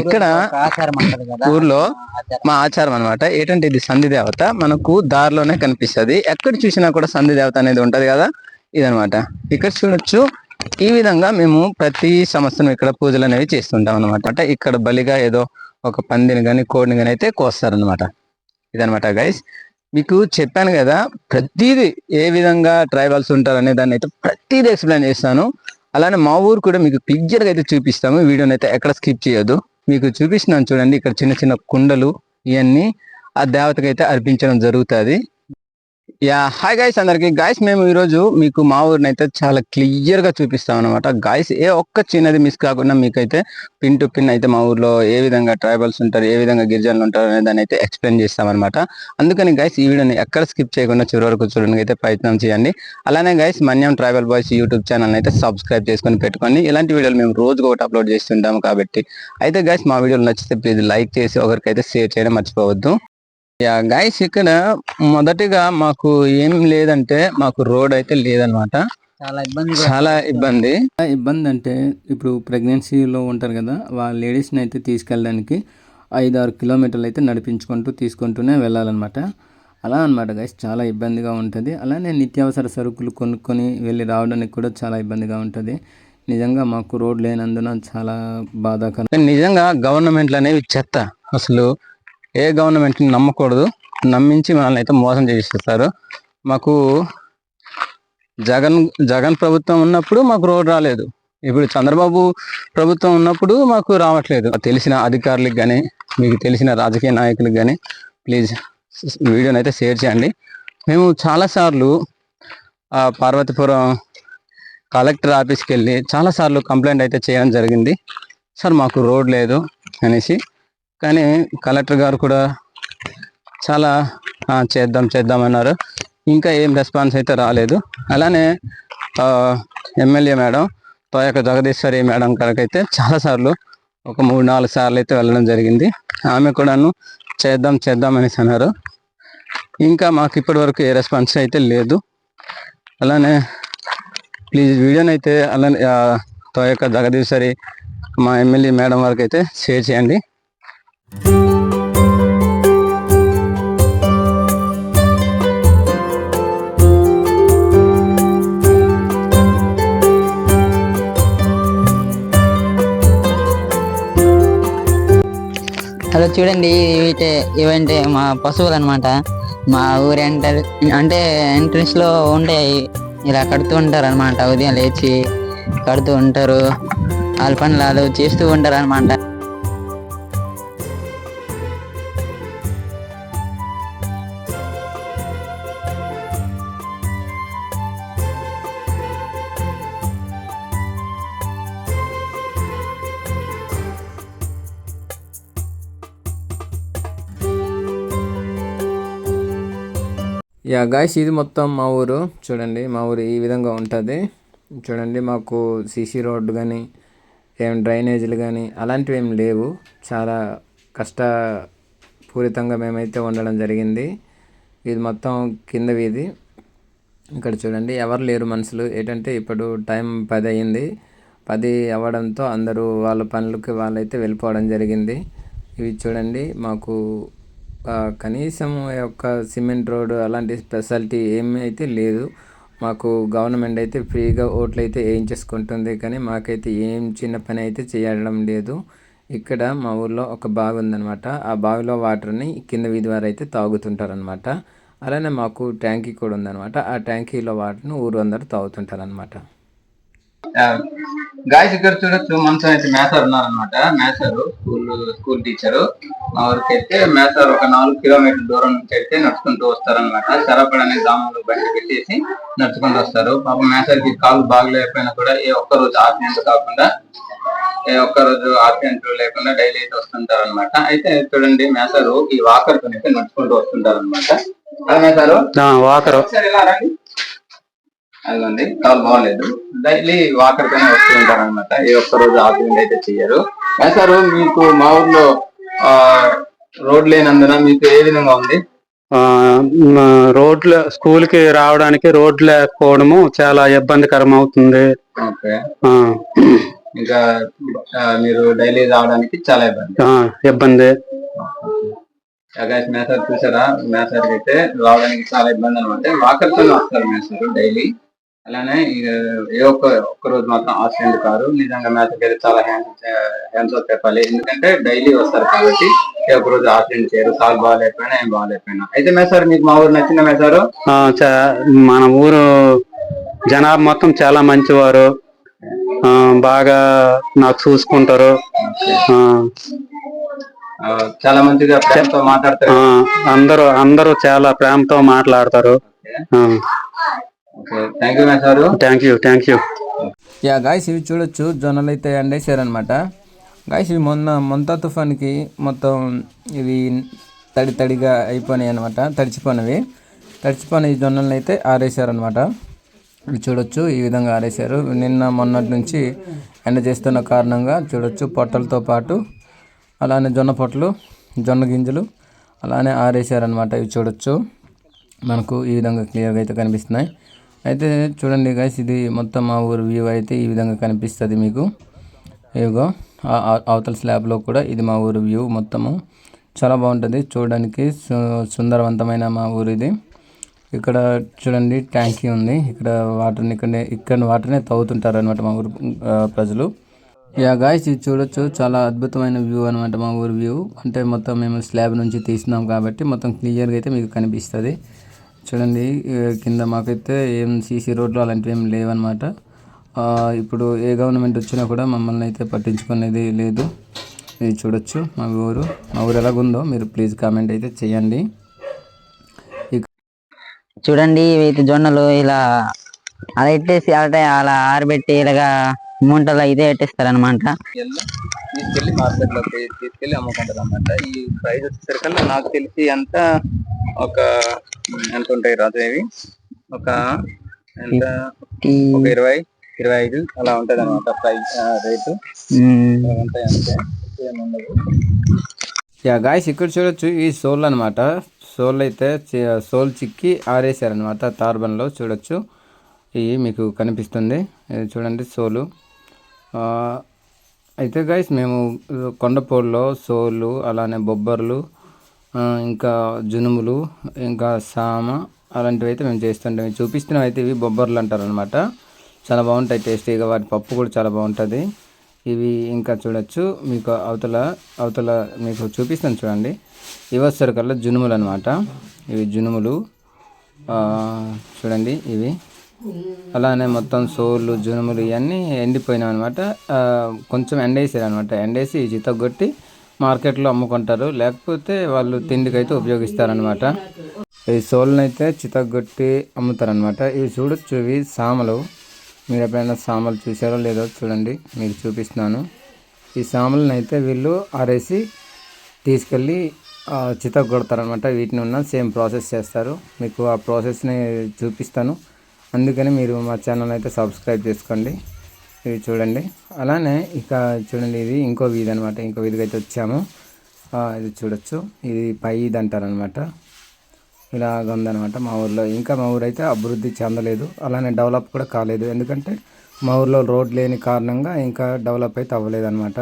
ఇక్కడ ఊర్లో. మా ఆచారం అన్నమాట. ఏంటంటే ఇది సంధి దేవత. మనకు దారిలోనే కనిపిస్తది. ఎక్కడ చూసినా కూడా సంధి దేవత అనేది ఉంటది కదా. ఇదనమాట ఇక్కడ చూడొచ్చు. ఈ విధంగా మేము ప్రతి సంవత్సరం ఇక్కడ పూజలు అనేవి చేస్తుంటాం అనమాట అంటే ఇక్కడ బలిగా ఏదో ఒక పందిని కానీ కోడిని కానీ అయితే కోస్తారనమాట ఇదనమాట గైస్ మీకు చెప్పాను కదా ప్రతిదీ ఏ విధంగా ట్రైబల్స్ ఉంటారు అనే దాన్ని అయితే ప్రతిదీ ఎక్స్ప్లెయిన్ చేస్తాను. అలానే మా ఊరు కూడా మీకు క్లియర్గా అయితే చూపిస్తాము. వీడియోని అయితే ఎక్కడ స్కిప్ చేయొద్దు. మీకు చూపిస్తున్నాను చూడండి ఇక్కడ చిన్న చిన్న కుండలు ఇవన్నీ ఆ దేవతకైతే అయితే అర్పించడం జరుగుతుంది. యా హాయ్ గైస్ అందరికి. గాయస్ మేము ఈరోజు మీకు మా ఊరిని అయితే చాలా క్లియర్గా చూపిస్తాం అనమాట గాయస్ ఏ ఒక్క చిన్నది మిస్ కాకుండా మీకైతే పిన్ టు పిన్ అయితే మా ఊర్లో ఏ విధంగా ట్రైబల్స్ ఉంటారు ఏ విధంగా గిరిజనులు ఉంటారు అనే దాన్ని అయితే ఎక్స్ప్లెయిన్ చేస్తాం అనమాట అందుకని గైస్ ఈ వీడియోని ఎక్కడ స్కిప్ చేయకుండా చివరి వరకు చూడడానికి అయితే ప్రయత్నం చేయండి. అలానే guys Manyam tribal boys YouTube channel అయితే సబ్స్క్రైబ్ చేసుకొని పెట్టుకోండి. ఇలాంటి వీడియోలు మేము రోజు ఒకటి అప్లోడ్ చేస్తుంటాము కాబట్టి. అయితే గైస్ మా వీడియోలు నచ్చితే ప్లీజ్ లైక్ చేసి ఒకరికైతే షేర్ చేయడం మర్చిపోవద్దు. యా గైస్ ఇక్కడ మొదటిగా మాకు ఏం లేదంటే మాకు రోడ్ అయితే లేదనమాట. చాలా ఇబ్బంది చాలా ఇబ్బంది. ఇబ్బంది అంటే ఇప్పుడు ప్రెగ్నెన్సీలో ఉంటారు కదా వాళ్ళ లేడీస్ని అయితే తీసుకెళ్ళడానికి ఐదు ఆరు కిలోమీటర్లు అయితే నడిపించుకుంటూ తీసుకుంటూనే వెళ్ళాలన్నమాట. అలా అన్నమాట గైస్ చాలా ఇబ్బందిగా ఉంటుంది. అలానే నిత్యావసర సరుకులు కొనుక్కొని వెళ్ళి రావడానికి కూడా చాలా ఇబ్బందిగా ఉంటుంది. నిజంగా మాకు రోడ్ లేనందున చాలా బాధాకరం. నిజంగా గవర్నమెంట్లు అనేవి చెత్త. అసలు ఏ గవర్నమెంట్ని నమ్మకూడదు నమ్మించి మనల్ని అయితే మోసం చేసేస్తారు. మాకు జగన్ జగన్ ప్రభుత్వం ఉన్నప్పుడు మాకు రోడ్ రాలేదు. ఇప్పుడు చంద్రబాబు ప్రభుత్వం ఉన్నప్పుడు మాకు రావట్లేదు. తెలిసిన అధికారులకు కానీ మీకు తెలిసిన రాజకీయ నాయకులకు కానీ ప్లీజ్ వీడియోని అయితే షేర్ చేయండి. మేము చాలాసార్లు పార్వతీపురం కలెక్టర్ ఆఫీస్కి వెళ్ళి చాలాసార్లు కంప్లైంట్ అయితే చేయడం జరిగింది. సార్ మాకు రోడ్ లేదు అనేసి కానీ కలెక్టర్ గారు కూడా చాలా చేద్దాం చేద్దాం అన్నారు ఇంకా ఏం రెస్పాన్స్ అయితే రాలేదు. అలానే MLA madam Thoyaka Jagadeeswari madam గారికి చాలాసార్లు ఒక మూడు నాలుగు సార్లు అయితే వెళ్ళడం జరిగింది. ఆమె కూడాను చేద్దాం చేద్దాం అనేసి అన్నారు. ఇంకా మాకు ఇప్పటి వరకు ఏ రెస్పాన్స్ అయితే లేదు. అలానే ప్లీజ్ వీడియోని అయితే అలానే తోయక జగదీశ్వరి మా ఎమ్మెల్యే మేడం వరకు అయితే షేర్ చేయండి. హలో చూడండి ఇవైతే ఇవంటే మా పశువులు అనమాట మా ఊరి ఎంటర్ అంటే ఎంట్రన్స్లో ఉంటాయి ఇలా కడుతూ ఉంటారు అనమాట ఉదయం లేచి కడుతూ ఉంటారు. వాళ్ళ పనులు వాళ్ళు చేస్తూ ఉంటారు అనమాట యా గాయస్ ఇది మొత్తం మా ఊరు. చూడండి మా ఊరు ఈ విధంగా ఉంటుంది. చూడండి మాకు సీసీ రోడ్డు కానీ ఏం డ్రైనేజీలు కానీ అలాంటివి ఏం లేవు. చాలా కష్టపూరితంగా మేమైతే ఉండడం జరిగింది. ఇది మొత్తం కింద వీధి. ఇక్కడ చూడండి ఎవరు లేరు మనుషులు. ఏంటంటే ఇప్పుడు టైం పది అయ్యింది. పది అవ్వడంతో అందరూ వాళ్ళ పనులకి వాళ్ళైతే వెళ్ళిపోవడం జరిగింది. ఇవి చూడండి మాకు కనీసం యొక్క సిమెంట్ రోడ్ అలాంటి స్పెషాలిటీ ఏమీ అయితే లేదు. మాకు గవర్నమెంట్ అయితే ఫ్రీగా ఓట్లు అయితే వేయించేసుకుంటుంది కానీ మాకైతే ఏం చిన్న పని అయితే చేయడం లేదు. ఇక్కడ మా ఊర్లో ఒక బావి ఉందన్నమాట. ఆ బావిలో వాటర్ని కింద వీధి వారు అయితే తాగుతుంటారనమాట అలానే మాకు ట్యాంకీ కూడా ఉందన్నమాట. ఆ ట్యాంకీలో వాటర్ని ఊరు అందరూ తాగుతుంటారనమాట గాయస్ ఇక్కడ చూడొచ్చు మనసు అయితే మేసారు ఉన్నారనమాట మేసారు స్కూల్ స్కూల్ టీచరు. మా ఊరికి అయితే మేసారు ఒక నాలుగు కిలోమీటర్ల దూరం నుంచి అయితే నడుచుకుంటూ వస్తారనమాట సరపడ అనే గ్రామంలో బండి పెట్టేసి నడుచుకుంటూ వస్తారు. పాపం మేసారికి కాళ్ళు బాగలేకపోయినా కూడా ఏ ఒక్క రోజు ఆత్మీయంత కాకుండా ఏ ఒక్క రోజు ఆత్మీయంత లేకుండా డైలీ అయితే వస్తుంటారు అనమాట అయితే చూడండి మేసారు ఈ వాకర్ అయితే నడుచుకుంటూ వస్తుంటారు అనమాట అదే మేసారు వాకరు. ఒకసారి ఇలా రండి. అదిగోండి కాలు బాగలేదు. డైలీ వాకర్ పైన వస్తూ ఉంటారు అనమాట ఏ ఒక్క రోజు ఆఫీస్ అయితే చెయ్యరు. సార్ మీకు మా ఊర్లో రోడ్ లేనందున మీకు ఏ విధంగా ఉంది? రోడ్ల స్కూల్కి రావడానికి రోడ్ లేకపోవడము చాలా ఇబ్బందికరం అవుతుంది. ఇంకా మీరు డైలీ రావడానికి చాలా ఇబ్బంది. ఇబ్బంది. మేసార్ చూసారా? మేసార్ అయితే రావడానికి చాలా ఇబ్బంది అనమాట. వాకర్తో వస్తారు మేసారు డైలీ. అలానే ఏ ఒక్క ఒక్క రోజు మాత్రం ఆక్సిడెంట్ కారు. నిజంగా మేసర్కి అయితే చాలా హ్యాండ్స్ హ్యాండ్స్ ఆఫ్ చెప్పాలి. ఎందుకంటే డైలీ వస్తారు కాబట్టి ఏ ఒక్క రోజు ఆక్సిడెంట్ చేయరు. సాల్ బాగాలేకపోయినా ఏం బాగాలేకపోయినా. అయితే మేసారు మీకు మా ఊరు నచ్చిందా మేసారు మన ఊరు జనాభా మొత్తం చాలా మంచివారు. ఆ, బాగా నాకు చూసుకుంటారు. చాలా మంచిగా ప్రేమతో మాట్లాడతారు. అందరూ అందరూ చాలా ప్రేమతో మాట్లాడతారు. థ్యాంక్ యూ మేసారు థ్యాంక్ యూ యూ గాయస్ ఇవి చూడొచ్చు. జొన్నలు అయితే ఎండేసారనమాట గాయస్ ఇవి మొన్న మొంతా తుఫాన్కి మొత్తం ఇవి తడి తడిగా అయిపోయినాయి అనమాట తడిచిపోయినవి తడిచిపోయిన ఈ జొన్నలను అయితే ఆరేసారనమాట ఇవి చూడొచ్చు ఈ విధంగా ఆరేసారు నిన్న మొన్నటి నుంచి ఎండ చేస్తున్న కారణంగా చూడొచ్చు పొట్టలతో పాటు అలానే జొన్న పొట్టలు జొన్న గింజలు అలానే ఆరేసారనమాట ఇవి చూడొచ్చు. మనకు ఈ విధంగా క్లియర్గా అయితే కనిపిస్తున్నాయి. అయితే చూడండి గైస్ ఇది మొత్తం మా ఊరు వ్యూ అయితే ఈ విధంగా కనిపిస్తుంది మీకు. ఇదిగో అవతల స్లాబ్లో కూడా ఇది మా ఊరు వ్యూ మొత్తము. చాలా బాగుంటుంది చూడడానికి సు- సుందరవంతమైన మా ఊరు ఇది. ఇక్కడ చూడండి ట్యాంకీ ఉంది. ఇక్కడ వాటర్ని ఇక్కడ ఇక్కడ వాటర్నే తవ్వుతుంటారు అనమాట మా ఊరు ప్రజలు. యా గాయస్ ఇది చూడొచ్చు. చాలా అద్భుతమైన వ్యూ అనమాట మా ఊరు వ్యూ అంటే మొత్తం మేము స్లాబ్ నుంచి తీసినాం కాబట్టి మొత్తం క్లియర్గా అయితే మీకు కనిపిస్తుంది. చూడండి కింద మాకైతే ఏం సీసీ రోడ్లు అలాంటివి ఏం లేవన్నమాట. ఆ, ఇప్పుడు ఏ గవర్నమెంట్ వచ్చినా కూడా మమ్మల్ని అయితే పట్టించుకునేది లేదు. ఇది చూడొచ్చు మా ఊరు. మా ఊరు ఎలాగుందో మీరు ప్లీజ్ కామెంట్ అయితే చేయండి. చూడండి ఇవైతే జొన్నలు ఇలా అలా ఎట్టేసి అలా అలా ఆరబెట్టి ఇలాగా మూటలు అయితే పెట్టేస్తారు అనమాట తీసుకెళ్ళి మార్కెట్లోకి తీసుకెళ్ళి అమ్ముకుంటారు అనమాట ఈ ప్రైస్ వచ్చేసరికల్లా నాకు తెలిసి ఎంత ఒక ఎంత ఉంటాయి రాజు ఇవి? ఒక ఎంత? ఒక ఇరవై ఇరవై ఐదు అలా ఉంటది అనమాట ప్రైస్ రేటు. ఉంటాయి అంతే ఏముండదు యా గాయస్ ఇక్కడ చూడొచ్చు ఈ సోల్ అనమాట సోల్ అయితే సోల్ చిక్కి ఆరేసారనమాట తార్బన్లో చూడొచ్చు. ఇవి మీకు కనిపిస్తుంది. ఇది చూడండి సోలు. ఆ, అయితే గైస్ మేము కొండపూడిలో సోలు అలానే బొబ్బర్లు ఇంకా జునుములు ఇంకా సామ అలాంటివి అయితే మేము చేస్తుంటాం. చూపిస్తున్నవి చూపిస్తున్నాం అయితే ఇవి బొబ్బర్లు అంటారు అనమాట చాలా బాగుంటాయి టేస్టీగా. వాటి పప్పు కూడా చాలా బాగుంటుంది. ఇవి ఇంకా చూడొచ్చు. మీకు అవతల అవతల మీకు చూపిస్తాను చూడండి. ఇవి వస్తారు కల్లా జునుములు అనమాట ఇవి జునుములు. చూడండి ఇవి. అలానే మొత్తం సోర్లు జునుములు ఇవన్నీ ఎండిపోయినాయి అనమాట కొంచెం ఎండేసారు అనమాట ఎండేసి చిత్తగొట్టి మార్కెట్లో అమ్ముకుంటారు. లేకపోతే వాళ్ళు తిండికైతే ఉపయోగిస్తారనమాట ఈ సోళ్ళని అయితే చితగొట్టి అమ్ముతారనమాట ఇవి చూడొచ్చు ఇవి సామలు. మీరు ఎప్పుడైనా సామలు చూసారో లేదో చూడండి. మీకు చూపిస్తున్నాను. ఈ సామలను అయితే వీళ్ళు ఆరేసి తీసుకెళ్ళి చిత కొడతారనమాట వీటిని ఉన్న సేమ్ ప్రాసెస్ చేస్తారు. మీకు ఆ ప్రాసెస్ని చూపిస్తాను. అందుకని మీరు మా ఛానల్ అయితే సబ్స్క్రైబ్ చేసుకోండి. ఇవి చూడండి. అలానే ఇక చూడండి ఇది ఇంకో వీధి అనమాట ఇంకో వీధికి అయితే వచ్చాము ఇది చూడొచ్చు. ఇది పై ఇది అంటారనమాట ఇలాగ ఉందన్నమాట మా ఊర్లో. ఇంకా మా ఊరు అయితే అభివృద్ధి చెందలేదు. అలానే డెవలప్ కూడా కాలేదు. ఎందుకంటే మా ఊర్లో రోడ్ లేని కారణంగా ఇంకా డెవలప్ అయితే అవ్వలేదు అనమాట